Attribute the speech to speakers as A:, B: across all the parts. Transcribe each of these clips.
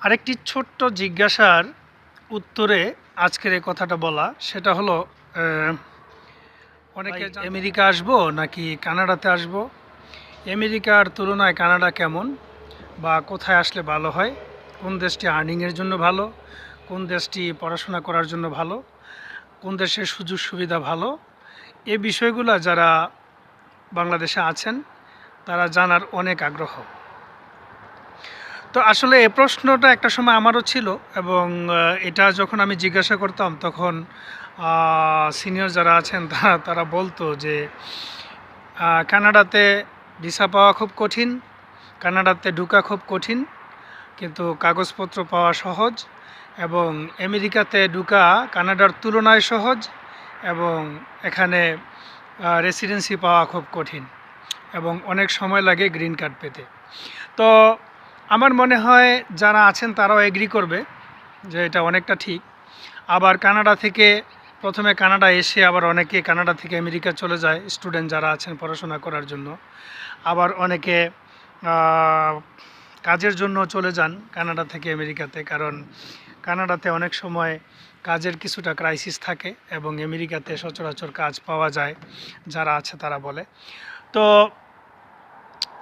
A: আরেকটি ছোট্ট জিজ্ঞাসার উত্তরে আজকের এই কথাটা বলা সেটা হলো অনেকে আমেরিকা আসব নাকি কানাডাতে আসব? আমেরিকার তুলনায় কানাডা কেমন? বা কোথায় আসলে ভালো হয়? কোন দেশটি আর্নিংয়ের জন্য ভালো? কোন দেশটি পড়াশোনা করার জন্য ভালো? কোন দেশের সুযোগ সুবিধা ভালো? এই বিষয়গুলো যারা বাংলাদেশে আছেন তারা জানার অনেক আগ্রহ। তো আসলে এ প্রশ্নটা একটা সময় আমারও ছিল এবং এটা যখন আমি জিজ্ঞাসা করতাম তখন সিনিয়র যারা আছেন তারা তারা বলতো যে কানাডাতে ভিসা পাওয়া খুব কঠিন, কানাডাতে ঢুকা খুব কঠিন, কিন্তু কাগজপত্র পাওয়া সহজ এবং আমেরিকাতে ঢুকা কানাডার তুলনায় সহজ এবং এখানে রেসিডেন্সি পাওয়া খুব কঠিন এবং অনেক সময় লাগে গ্রিন কার্ড পেতে। তো আমার মনে হয় যারা আছেন তারাও এগ্রি করবে যে এটা অনেকটা ঠিক। আবার কানাডা থেকে প্রথমে কানাডা এসে আবার অনেকে কানাডা থেকে আমেরিকা চলে যায় স্টুডেন্ট যারা আছেন পড়াশোনা করার জন্য। আবার অনেকে কাজের জন্য চলে যান কানাডা থেকে আমেরিকাতে, কারণ কানাডাতে অনেক সময় কাজের কিছুটা ক্রাইসিস থাকে এবং আমেরিকাতে সচরাচর কাজ পাওয়া যায়, যারা আছে তারা বলে। তো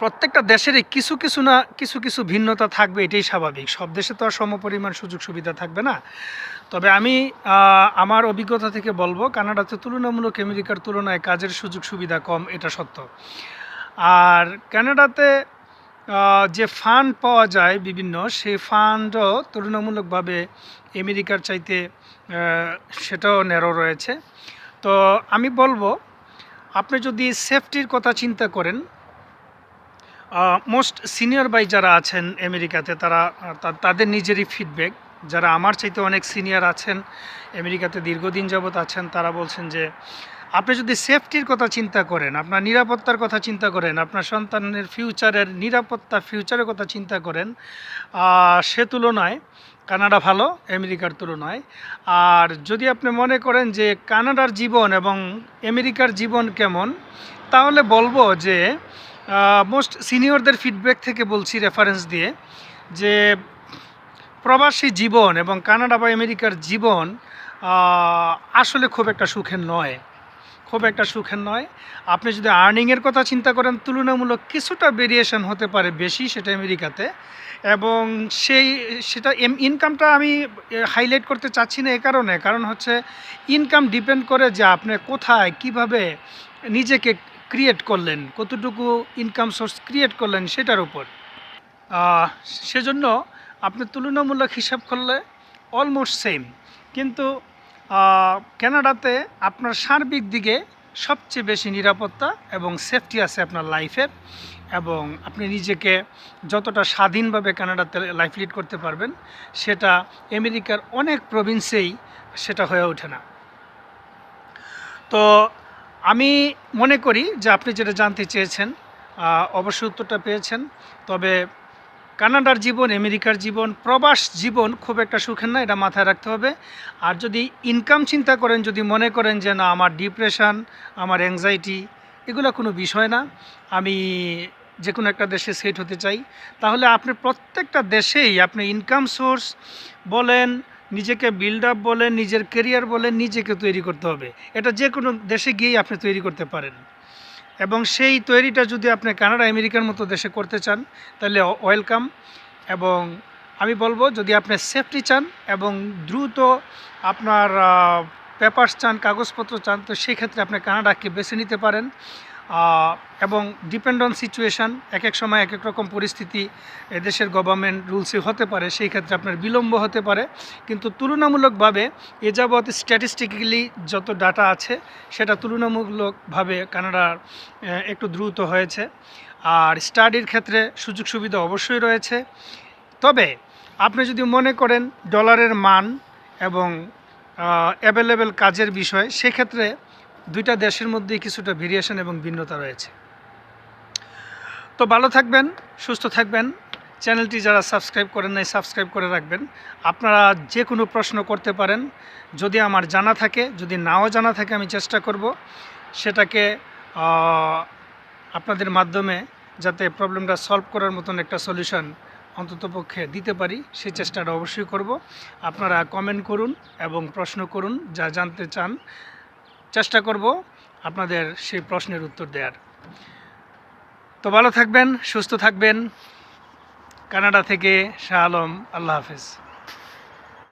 A: প্রত্যেকটা দেশেরই কিছু কিছু না কিছু কিছু ভিন্নতা থাকবে, এটাই স্বাভাবিক। সব দেশে তো আর সমপরিমাণ সুযোগ সুবিধা থাকবে না। তবে আমি আমার অভিজ্ঞতা থেকে বলব, কানাডাতে তুলনামূলক আমেরিকার তুলনায় কাজের সুযোগ সুবিধা কম, এটা সত্য। আর কানাডাতে যে ফান্ড পাওয়া যায় বিভিন্ন সেই ফান্ডও তুলনামূলকভাবে আমেরিকার চাইতে সেটাও ন্যারো রয়েছে। তো আমি বলব, আপনি যদি সেফটির কথা চিন্তা করেন মোস্ট সিনিয়র বাই যারা আছেন আমেরিকাতে, তারা তাদের নিজেরই ফিডব্যাক যারা আমার চাইতে অনেক সিনিয়র আছেন, আমেরিকাতে দীর্ঘদিন যাবৎ আছেন, তারা বলছেন যে, আপনি যদি সেফটির কথা চিন্তা করেন, আপনার নিরাপত্তার কথা চিন্তা করেন, আপনার সন্তানের ফিউচারের নিরাপত্তা ফিউচারের কথা চিন্তা করেন সে তুলনায় কানাডা ভালো, আমেরিকার তুলনায়। আর যদি আপনি মনে করেন যে কানাডার জীবন এবং আমেরিকার জীবন কেমন, তাহলে বলব যে মোস্ট সিনিয়রদের ফিডব্যাক থেকে বলছি রেফারেন্স দিয়ে যে প্রবাসী জীবন এবং কানাডা বা আমেরিকার জীবন আসলে খুব একটা সুখের নয়। খুব একটা সুখের নয়। আপনি যদি আর্নিংয়ের কথা চিন্তা করেন, তুলনামূলক কিছুটা ভেরিয়েশন হতে পারে বেশি সেটা আমেরিকাতে এবং সেই, সেটা ইনকামটা আমি হাইলাইট করতে চাচ্ছি না এ কারণে। কারণ হচ্ছে ইনকাম ডিপেন্ড করে যে আপনি কোথায়, কীভাবে নিজেকে ক্রিয়েট করলেন, কতটুকু ইনকাম সোর্স ক্রিয়েট করলেন সেটার উপর। সেজন্য আপনি তুলনামূলক হিসাব করলে অলমোস্ট সেম কিন্তু কানাডাতে আপনার সার্বিক দিকে সবচেয়ে বেশি নিরাপত্তা এবং সেফটি আছে আপনার লাইফের এবং আপনি নিজেকে যতটা স্বাধীনভাবে কানাডাতে লাইফ লিড করতে পারবেন, সেটা আমেরিকার অনেক প্রভিন্সেই সেটা হয়ে ওঠে না। তো আমি মনে করি যে আপনি যেটা জানতে চেয়েছেন অবশ্যই উত্তরটা পেয়েছেন। তবে কানাডার জীবন, আমেরিকার জীবন, প্রবাস জীবন খুব একটা সুখের না, এটা মাথায় রাখতে হবে। আর যদি ইনকাম চিন্তা করেন, যদি মনে করেন যে না, আমার ডিপ্রেশন আমার অ্যাংজাইটি এগুলো কোনো বিষয় না। আমি যে কোনো একটা দেশে সেট হতে চাই। তাহলে আপনি প্রত্যেকটা দেশেই আপনি ইনকাম সোর্স বলেন নিজেকে বিল্ড আপ বলেন নিজের কেরিয়ার বলেন নিজেকে তৈরি করতে হবে। এটা যে কোনো দেশে গিয়েই আপনি তৈরি করতে পারেন। এবং সেই তৈরিটা যদি আপনি কানাডা, আমেরিকার মতো দেশে করতে চান, তাহলে ওয়েলকাম এবং আমি বলব, যদি আপনি সেফটি চান এবং দ্রুত আপনার পেপার্স চান, কাগজপত্র চান, তো সেই ক্ষেত্রে আপনি কানাডাকে বেছে নিতে পারেন। এবং ডিপেন্ড অন সিচুয়েশান এক এক সময় এক এক রকম পরিস্থিতি এদেশের গভর্নমেন্ট রুলসে হতে পারে, সেই ক্ষেত্রে আপনার বিলম্ব হতে পারে। কিন্তু তুলনামূলকভাবে এ যাবৎ স্ট্যাটিস্টিক্যালি যত ডাটা আছে, সেটা তুলনামূলকভাবে কানাডার একটু দ্রুত হয়েছে। আর স্টাডির ক্ষেত্রে সুযোগ সুবিধা অবশ্যই রয়েছে। তবে আপনি যদি মনে করেন ডলারের মান এবং অ্যাভেলেবেল কাজের বিষয়, সেক্ষেত্রে দুইটা দেশের মধ্যেই কিছুটা ভেরিয়েশন এবং ভিন্নতা রয়েছে। তো ভালো থাকবেন, সুস্থ থাকবেন। চ্যানেলটি যারা সাবস্ক্রাইব করেন নাই সাবস্ক্রাইব করে রাখবেন। আপনারা যে কোনো প্রশ্ন করতে পারেন। যদি আমার জানা থাকে, যদি নাও জানা থাকে, আমি চেষ্টা করব সেটাকে আপনাদের মাধ্যমে যাতে প্রবলেমটা সলভ করার মতন একটা সলিউশন অন্ততপক্ষে দিতে পারি, সেই চেষ্টাটা অবশ্যই করব। আপনারা কমেন্ট করুন এবং প্রশ্ন করুন, যা জানতে চান চেষ্টা করব আপনাদের সেই প্রশ্নের উত্তর দেওয়ার তো ভালো থাকবেন, সুস্থ থাকবেন। কানাডা থেকে শাহ আলম, আল্লাহ হাফেজ।